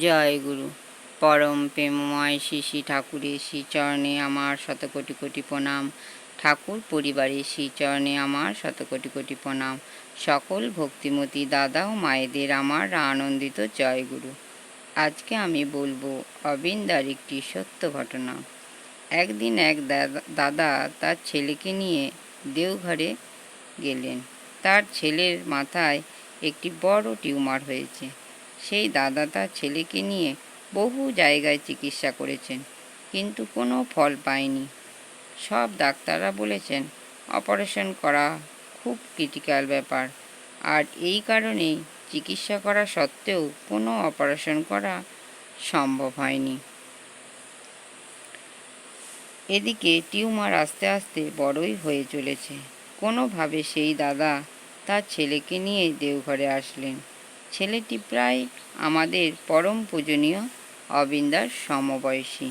জয় গুরু। পরম প্রেমময় শ্রী ঠাকুরের শ্রীচরণে আমার শত কোটি কোটি প্রণাম। ঠাকুর পরিবারের শ্রীচরণে আমার শত কোটি কোটি প্রণাম। সকল ভক্তিমতী দাদা ও মায়েদের আমার আনন্দিত জয় গুরু। আজকে আমি বলব অবিন্দার একটি সত্য ঘটনা। একদিন এক দাদা তার ছেলেকে নিয়ে দেওঘরে গেলেন। তার ছেলের মাথায় একটি বড় টিউমার হয়েছে। সেই দাদা তার ছেলেকে নিয়ে বহু জায়গায় চিকিৎসা করেছেন, কিন্তু কোনো ফল পায়নি। সব ডাক্তাররা বলেছেন, অপারেশন করা খুব ক্রিটিক্যাল ব্যাপার। আর এই কারণেই চিকিৎসা করা সত্ত্বেও কোনো অপারেশন করা সম্ভব হয়নি। এদিকে টিউমার আস্তে আস্তে বড়ই হয়ে চলেছে। কোনোভাবে সেই দাদা তার ছেলেকে নিয়ে দেওঘরে আসলেন। ছেলেটি প্রায় আমাদের পরম পূজনীয় অবিন্দার সমবয়সী।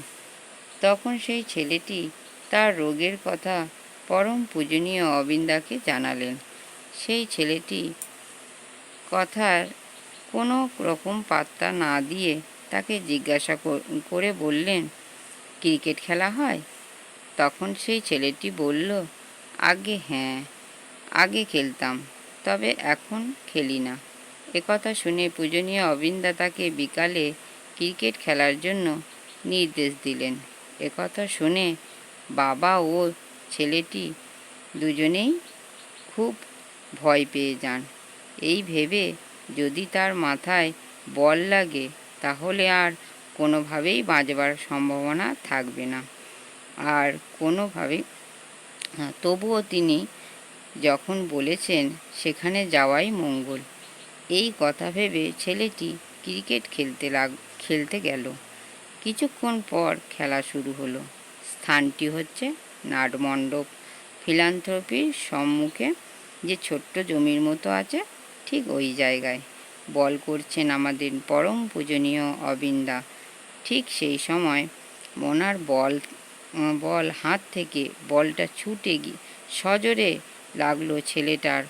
তখন সেই ছেলেটি তার রোগের কথা পরম পূজনীয় অবিন্দাকে জানালেন। সেই ছেলেটি কথার কোনো রকম পাত্তা না দিয়ে তাকে জিজ্ঞাসা করে বললেন, ক্রিকেট খেলা হয়? তখন সেই ছেলেটি বলল, আগে হ্যাঁ আগে খেলতাম, তবে এখন খেলি না। একথা শুনে পূজনীয় অবিন্দা তাকে বিকালে ক্রিকেট খেলার জন্য নির্দেশ দিলেন। একথা শুনে বাবা ও ছেলেটি দুজনেই খুব ভয় পেয়ে যান। এই ভেবে যদি তার মাথায় বল লাগে তাহলে আর কোনোভাবেই বাঁচবার সম্ভাবনা থাকবে না। আর কোনোভাবেই হ্যাঁ, তবুও তিনি যখন বলেছেন সেখানে যাওয়াই মঙ্গল। এই কথা ভেবে ছেলেটি ক্রিকেট খেলতে লাগ, খেলতে গেল। কিছুক্ষণ পর খেলা শুরু হলো। স্থানটি হচ্ছে নাটমণ্ডপ ফিলান্থ্রপির সম্মুখে যে ছোট্ট জমির মতো আছে, ঠিক ওই জায়গায়। বল করছেন আমাদের পরম পূজনীয় অবিন্দা। ঠিক সেই সময় ওনার বল বল হাত থেকে বলটা ছুটে গিয়ে সজোরে লাগল ছেলেটার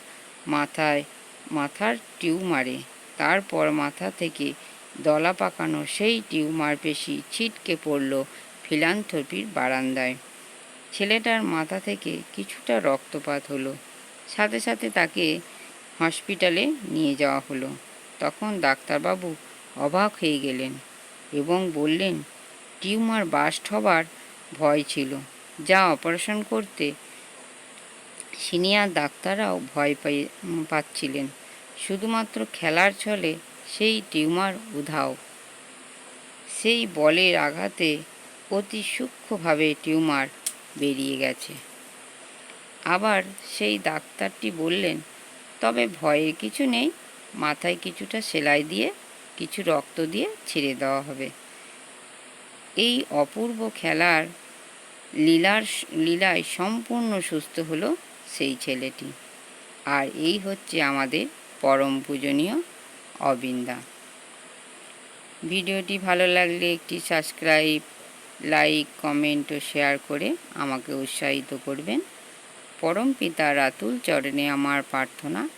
মাথায় মাথার টিউমারে। তারপর মাথা থেকে দলা পাকানো সেই টিউমার পেশি ছিটকে পড়ল ফিলান্থপির বারান্দায়। ছেলেটার মাথা থেকে কিছুটা রক্তপাত হলো। সাথে সাথে তাকে হসপিটালে নিয়ে যাওয়া হলো। তখন ডাক্তারবাবু অবাক হয়ে গেলেন এবং বললেন, টিউমার বাস্ট হবার ভয় ছিল। যা অপারেশন করতে সিনিয়র ডাক্তাররাও ভয় উম, পাচ্ছিলেন। শুধুমাত্র খেলার ছলে সেই টিউমার উধাও। সেই বলের আঘাতে অতি সূক্ষ্মভাবে টিউমার বেরিয়ে গেছে। আবার সেই ডাক্তারটি বললেন তবে ভয়ের কিছু নেই মাথায় কিছুটা সেলাই দিয়ে কিছু রক্ত দিয়ে ছেড়ে দেওয়া হবে। এই অপূর্ব খেলার লীলার লীলায় সম্পূর্ণ সুস্থ হলো সেই ছেলেটি। আর এই হচ্ছে আমাদের পরম পূজনীয় অবিন্দা। ভিডিওটি ভালো লাগলে একটি সাবস্ক্রাইব, লাইক, কমেন্ট ও শেয়ার করে আমাকে উৎসাহিত করবেন। পরম পিতা রাতুল চরণে আমার প্রার্থনা।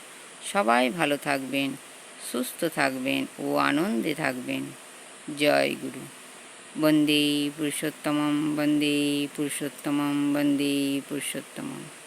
সবাই ভালো থাকবেন, সুস্থ থাকবেন ও আনন্দে থাকবেন। জয় গুরু। বন্দে পুরুষোত্তমম বন্দে পুরুষোত্তমম বন্দে পুরুষোত্তমম।